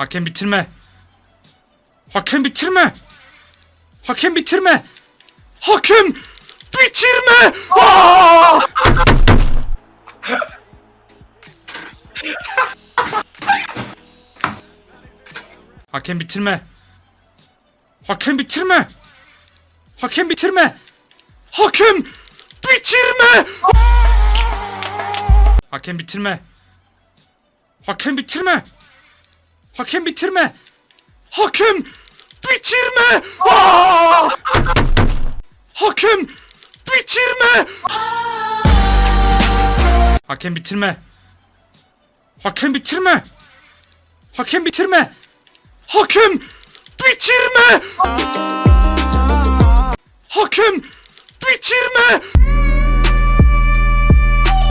Hakem bitirme. Hakem bitirme. Hakem bitirme. Hakem bitirme. Aa! Hakem bitirme. Hakem bitirme. Hakem bitirme. Hakem bitirme. Hakem bitirme. Hakem bitirme. Hakem bitirme. Hakem bitirme. Aa! Hakem bitirme. Hakem bitirme. Hakem bitirme. Hakem bitirme. Hakem bitirme. Hakem bitirme.